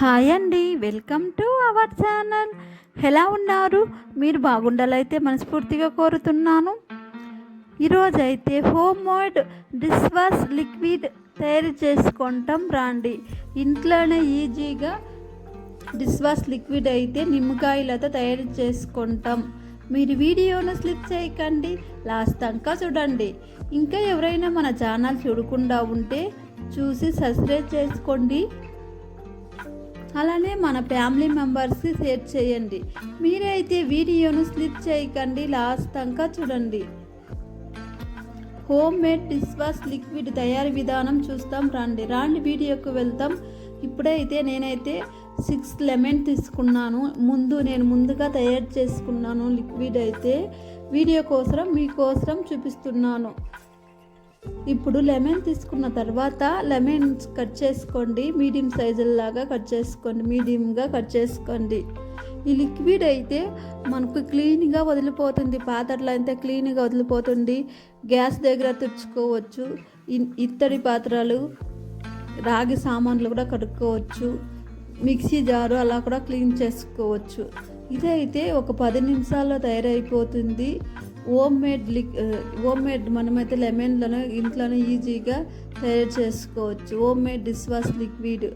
Hi అండి welcome to our channel. ఎలా ఉన్నారు? మీరు బాగుండాలైతే మనస్ఫూర్తిగా కోరుతున్నాను. ఈరోజు అయితే home made dish wash liquid తయారు చేసుకుంటాం రాండి. ఇంట్లోనే ఈజీగా డిష్ వాష్ లిక్విడ్ అయితే నిమ్మకాయలతో తయారు చేసుకుంటాం. మీరు వీడియోను స్లిప్ చేయకండి లాస్ట్ దాకా చూడండి. ఇంకా ఎవరైనా మన ఛానల్ చూడకుండా ఉంటే చూసి సబ్స్క్రైబ్ చేసుకోండి. అలానే మన ఫ్యామిలీ మెంబర్స్కి షేర్ చేయండి. మీరైతే వీడియోను స్లిప్ చేయకండి లాస్ట్ దాకా చూడండి. Home made dish wash liquid తయారీ విధానం చూస్తాం రండి. రాండి వీడియోకి వెళ్తాం. ఇప్పుడైతే నేనైతే సిక్స్ లెమన్ తీసుకున్నాను. ముందు నేను ముందుగా తయారు చేసుకున్నాను లిక్విడ్ అయితే. వీడియో కోసం మీకోసం చూపిస్తున్నాను. ఇప్పుడు లెమన్ తీసుకున్న తర్వాత లెమన్ కట్ చేసుకోండి. మీడియం సైజులాగా కట్ చేసుకోండి. మీడియంగా కట్ చేసుకోండి. ఈ లిక్విడ్ అయితే మనకు క్లీన్గా వదిలిపోతుంది. పాత్రలు అయితే క్లీన్గా వదిలిపోతుంది. గ్యాస్ దగ్గర తుడుచుకోవచ్చు. ఇ- ఇత్తడి పాత్రలు రాగి సామాన్లు కూడా కడుక్కోవచ్చు. మిక్సీ జారు అలా కూడా క్లీన్ చేసుకోవచ్చు. ఇదైతే ఒక పది నిమిషాల్లో తయారైపోతుంది. హోమ్ మేడ్ లిక్ హోమ్ మేడ్ మనమైతే లెమన్లను ఇంట్లోనే ఈజీగా తయారు చేసుకోవచ్చు. Home made dish wash liquid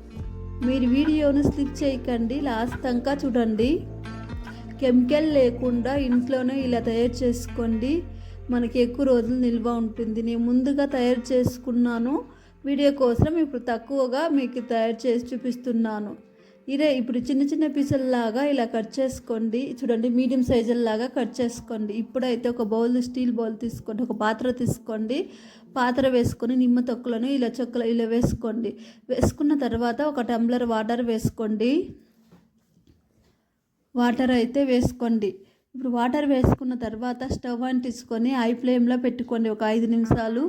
మీరు వీడియోను స్లిప్ చేయకండి లాస్ట్ దాకా చూడండి. కెమికల్ లేకుండా ఇంట్లోనే ఇలా తయారు చేసుకోండి. మనకి ఎక్కువ రోజులు నిల్వ ఉంటుంది. నేను ముందుగా తయారు చేసుకున్నాను. వీడియో కోసం ఇప్పుడు తక్కువగా మీకు తయారు చేసి చూపిస్తున్నాను. ఇదే ఇప్పుడు చిన్న చిన్న పీసుల్లాగా ఇలా కట్ చేసుకోండి. చూడండి మీడియం సైజుల్లాగా కట్ చేసుకోండి. ఇప్పుడైతే ఒక బౌల్ స్టీల్ బౌల్ తీసుకోండి. ఒక పాత్ర తీసుకోండి. పాత్ర వేసుకొని నిమ్మ తొక్కులను ఇలా చొక్కలు ఇలా వేసుకోండి. వేసుకున్న తర్వాత ఒక టంబ్లర్ వాటర్ వేసుకోండి. వాటర్ అయితే వేసుకోండి. ఇప్పుడు వాటర్ వేసుకున్న తర్వాత స్టవ్ అంటించుకొని హై ఫ్లేమ్లో పెట్టుకోండి. ఒక ఐదు నిమిషాలు.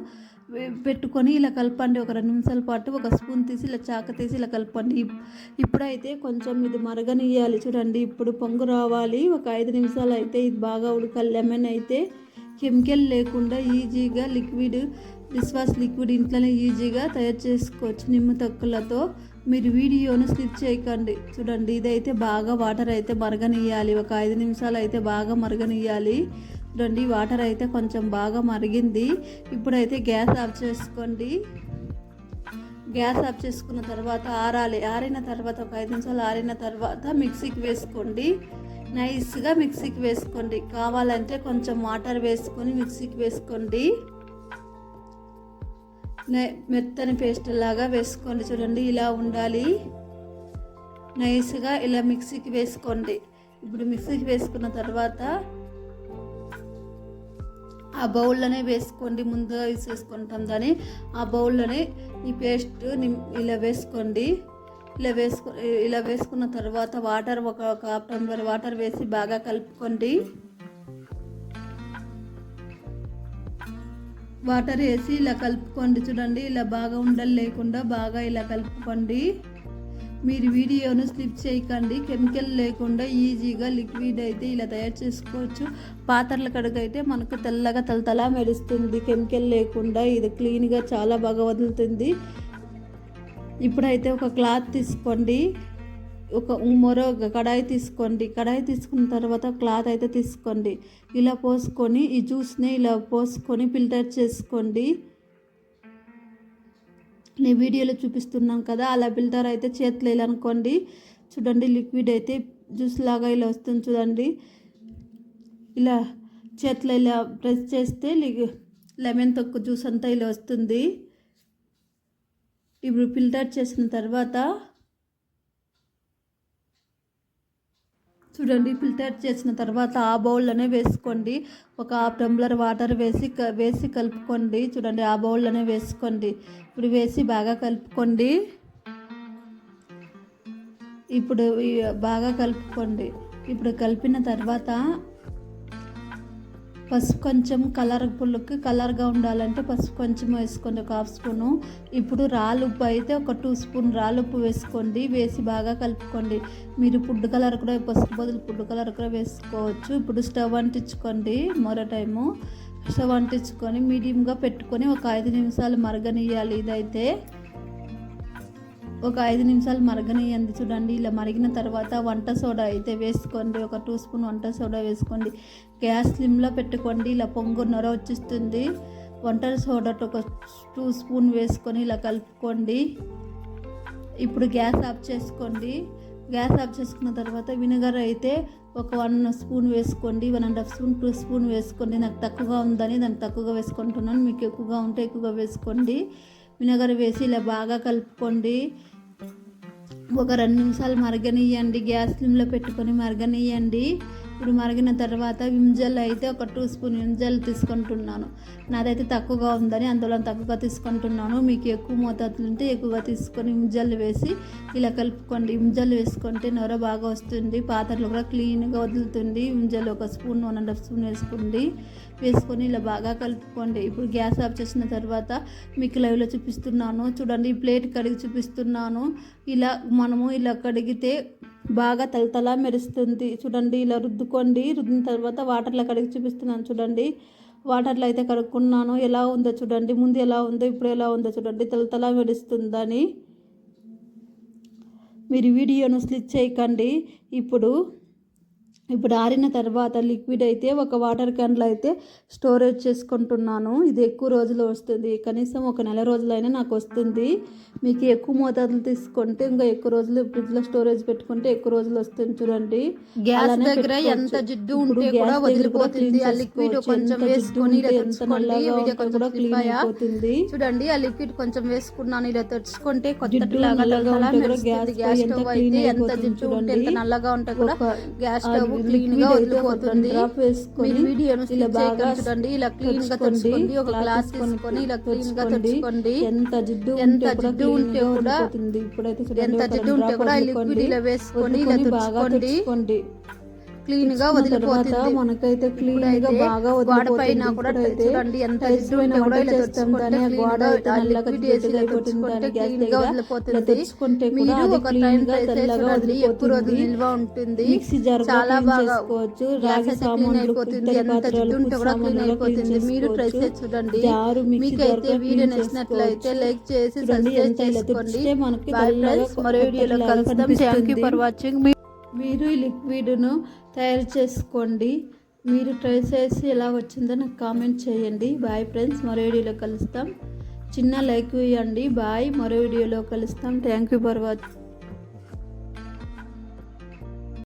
పెట్టుకొని ఇలా కలపండి. ఒక రెండు నిమిషాల పాటు ఒక స్పూన్ తీసి ఇలా చాక తీసి ఇలా కలపండి. ఇప్పుడైతే కొంచెం ఇది మరగనియాలి చూడండి ఇప్పుడు పొంగు రావాలి. ఒక ఐదు నిమిషాలు అయితే ఇది బాగా ఉడకాలి లెమన్ అయితే కెమికల్ లేకుండా ఈజీగా లిక్విడ్ డిస్వాష్ లిక్విడ్ ఇంట్లోనే ఈజీగా తయారు చేసుకోవచ్చు నిమ్మ తొక్కులతో మీరు వీడియోను స్లిప్ చేయకండి. చూడండి ఇదైతే బాగా వాటర్ అయితే మరగనియ్యాలి. ఒక ఐదు నిమిషాలు అయితే బాగా మరగనియ్యాలి. రండి వాటర్ అయితే కొంచెం బాగా మరిగింది. ఇప్పుడైతే గ్యాస్ ఆఫ్ చేసుకోండి. గ్యాస్ ఆఫ్ చేసుకున్న తర్వాత ఆరాలి. ఆరిన తర్వాత ఒక ఐదు నిమిషాలు ఆరిన తర్వాత మిక్సీకి వేసుకోండి. నైస్గా మిక్సీకి వేసుకోండి. కావాలంటే కొంచెం వాటర్ వేసుకొని మిక్సీకి వేసుకోండి. మెత్తని పేస్ట్ లాగా వేసుకోండి. చూడండి ఇలా ఉండాలి. నైస్గా ఇలా మిక్సీకి వేసుకోండి. ఇప్పుడు మిక్సీకి వేసుకున్న తర్వాత ఆ బౌల్లోనే వేసుకోండి ముందుగా వేసేసుకుంటాం దాన్ని. ఆ బౌల్లోనే ఈ పేస్ట్ ఇలా వేసుకోండి. ఇలా వేసుకు ఇలా వేసుకున్న తర్వాత వాటర్ ఒక ఒక హాఫ్ టంబ్లర్ వాటర్ వేసి బాగా కలుపుకోండి. వాటర్ వేసి ఇలా కలుపుకోండి చూడండి ఇలా బాగా ఉండలు లేకుండా బాగా ఇలా కలుపుకోండి. మీరు వీడియోను స్లిప్ చేయకండి. కెమికల్ లేకుండా ఈజీగా లిక్విడ్ అయితే ఇలా తయారు చేసుకోవచ్చు. పాత్రల కడుగైతే మనకు తెల్లగా తలతలా మెరుస్తుంది. కెమికల్ లేకుండా ఇది క్లీన్గా చాలా బాగా వదులుతుంది. ఇప్పుడైతే ఒక క్లాత్ తీసుకోండి. ఒక మరో ఒక కడాయి తీసుకోండి. కడాయి తీసుకున్న తర్వాత క్లాత్ అయితే తీసుకోండి. ఇలా పోసుకొని ఈ జ్యూస్ని ఇలా పోసుకొని ఫిల్టర్ చేసుకోండి. నేను వీడియోలో చూపిస్తున్నాను కదా అలా ఫిల్టర్ అయితే చేతులు ఇలా అనుకోండి చూడండి లిక్విడ్ అయితే జ్యూస్ లాగా ఇలా వస్తుంది చూడండి. ఇలా చేతులు ఇలా ప్రెస్ చేస్తే లెమన్ తొక్కు జ్యూస్ అంతా ఇలా వస్తుంది. ఇప్పుడు ఫిల్టర్ చేసిన తర్వాత చూడండి ఫిల్టర్ చేసిన తర్వాత ఆ బౌల్లోనే వేసుకోండి. ఒక హాఫ్ టంబ్లర్ వాటర్ వేసి క- వేసి కలుపుకోండి. చూడండి ఆ బౌల్లోనే వేసుకోండి. ఇప్పుడు వేసి బాగా కలుపుకోండి. ఇప్పుడు బాగా కలుపుకోండి. ఇప్పుడు కలిపిన తర్వాత పసుపు కొంచెం కలర్ పుల్లకి కలర్గా ఉండాలంటే పసుపు కొంచెం వేసుకోండి. ఒక హాఫ్ స్పూను. ఇప్పుడు రాలుప్పు అయితే ఒక టూ స్పూన్ రాలుప్పు వేసుకోండి. వేసి బాగా కలుపుకోండి. మీరు ఫుడ్ కలర్ కూడా పసుపు బదులు ఫుడ్ కలర్ కూడా వేసుకోవచ్చు. ఇప్పుడు స్టవ్ అంటించుకోండి మరో టైము. స్టవ్ అంటించుకొని మీడియంగా పెట్టుకొని ఒక ఐదు నిమిషాలు మరగనియాలి ఇదైతే ఒక ఐదు నిమిషాలు మరగనియండి చూడండి. ఇలా మరిగిన తర్వాత వంట సోడా అయితే వేసుకోండి. ఒక టూ స్పూన్ వంట సోడా వేసుకోండి. గ్యాస్ స్లిమ్లో పెట్టుకోండి. ఇలా పొంగు నొర వచ్చిస్తుంది. వంట సోడా ఒక టూ స్పూన్ వేసుకొని ఇలా కలుపుకోండి. ఇప్పుడు గ్యాస్ ఆఫ్ చేసుకోండి. గ్యాస్ ఆఫ్ చేసుకున్న తర్వాత వినిగర్ అయితే ఒక వన్ స్పూన్ వేసుకోండి. One and half spoon two spoon వేసుకోండి. నాకు తక్కువగా ఉందని దానికి తక్కువగా వేసుకుంటున్నాను. మీకు ఎక్కువగా ఉంటే ఎక్కువగా వేసుకోండి. వినగర్ వేసి ఇలా బాగా కలుపుకోండి. ఒక రెండు నిమిషాలు మరగనియండి గ్యాస్ స్లిమ్లో పెట్టుకొని మరగనియండి ఇప్పుడు మరిగిన తర్వాత విమ్జల్ అయితే ఒక టూ స్పూన్ విమ్జల్ తీసుకుంటున్నాను. నాదైతే తక్కువగా ఉందని అందులో తక్కువగా తీసుకుంటున్నాను. మీకు ఎక్కువ మోతాదులు ఉంటే ఎక్కువగా తీసుకొని విమ్జల్ వేసి ఇలా కలుపుకోండి. విమ్జల్ వేసుకుంటే నొర బాగా వస్తుంది. పాత్రలు కూడా క్లీన్గా వదులుతుంది. విమ్జల్ ఒక spoon one and half spoon వేసుకోండి. వేసుకొని ఇలా బాగా కలుపుకోండి. ఇప్పుడు గ్యాస్ ఆఫ్ చేసిన తర్వాత మీకు లైవ్లో చూపిస్తున్నాను. చూడండి ప్లేట్ కడిగి చూపిస్తున్నాను. ఇలా మనము ఇలా కడిగితే బాగా తలతల మెరుస్తుంది. చూడండి ఇలా రుద్దుకోండి. రుద్దిన తర్వాత వాటర్లో కడిగి చూపిస్తున్నాను చూడండి. వాటర్లో అయితే కడుక్కున్నాను. ఎలా ఉందో చూడండి. ముందు ఎలా ఉందో ఇప్పుడు ఎలా ఉందో చూడండి. తలతల మెరుస్తుందని. మీరు వీడియోను స్లిచ్ చేయకండి. ఇప్పుడు ఇప్పుడు ఆరిన తర్వాత లిక్విడ్ అయితే ఒక వాటర్ క్యాన్లో అయితే స్టోరేజ్ చేసుకుంటున్నాను ఇది ఎక్కువ రోజులు వస్తుంది కనీసం ఒక నెల రోజులైనా నాకు వస్తుంది మీకు ఎక్కువ మోతాదులు తీసుకుంటే ఇంకా ఎక్కువ రోజులు ఫ్రిడ్జ్లో స్టోరేజ్ పెట్టుకుంటే ఎక్కువ రోజులు వస్తుంది చూడండి గ్యాస్ దగ్గర. ఎంత జిడ్డు ఉంటే కూడా వదిలిపోతుంది ఆ లిక్విడ్. కొంచెం వేసుకొని ఎంత నల్లగా కూడా. అయిపోతుంది చూడండి ఆ లిక్విడ్ కొంచెం వేసుకున్నాను ఇలా తెచ్చుకుంటే కొత్త లాగా. గ్యాస్ స్టవ్ అయితే ఎంత జిడ్డు ఉంటే ఎంత. నల్లగా ఉంటే కూడా గ్యాస్ స్టవ్ liquid క్లీన్గా వదిలిపోతుంది మీరు వీడియోను ఇలా బాగా చూడండి ఇలా క్లీన్గా తెచ్చుకోండి. ఒక గ్లాస్ తీసుకొని ఇలా క్లీన్గా తెచ్చుకోండి. ఎంత జిడ్డు ఎంత జిడ్డు ఉంటే కూడా. ఇప్పుడైతే ఎంత జిడ్డు ఉంటే కూడా. లిక్విడ్ ఇలా వేసుకొని ఇలా తెచ్చుకోండి క్లీన్గా వదిలిపోతుంది. మనకైతే క్లీన్గా బాగా గోడ వదిలిపోతుంది. పైన కూడా చూడండి ఎంత వదిలిపోతుంది. మీరు ఒక టైం గా అయితే తెల్లగా చూడండి ఎక్కువ రోజులు నిల్వ ఉంటుంది. చాలా బాగా చేసుకోవచ్చు. గ్యాస్ రాగి క్లీన్ సామాన్లు అయిపోతుంది. ఇత్తడి ఎంత జిడ్డు ఉంటే కూడా క్లీన్ అయిపోతుంది. మీరు ట్రై చేసి చూడండి. మీకైతే వీడియో నచ్చినట్లయితే లైక్ చేసి సబ్స్క్రైబ్ చేసుకోండి. మరో వీడియోలో కలుస్తాం. Thank you. For watching. మీరు ఈ లిక్విడ్ను తయారు చేసుకోండి. మీరు ట్రై చేసి ఎలా వచ్చిందో నాకు కామెంట్ చేయండి. బాయ్ ఫ్రెండ్స్ మరో వీడియోలో కలుస్తాం. చిన్న లైక్ ఇవ్వండి బాయ్ మరో వీడియోలో కలుస్తాం. Thank you for watching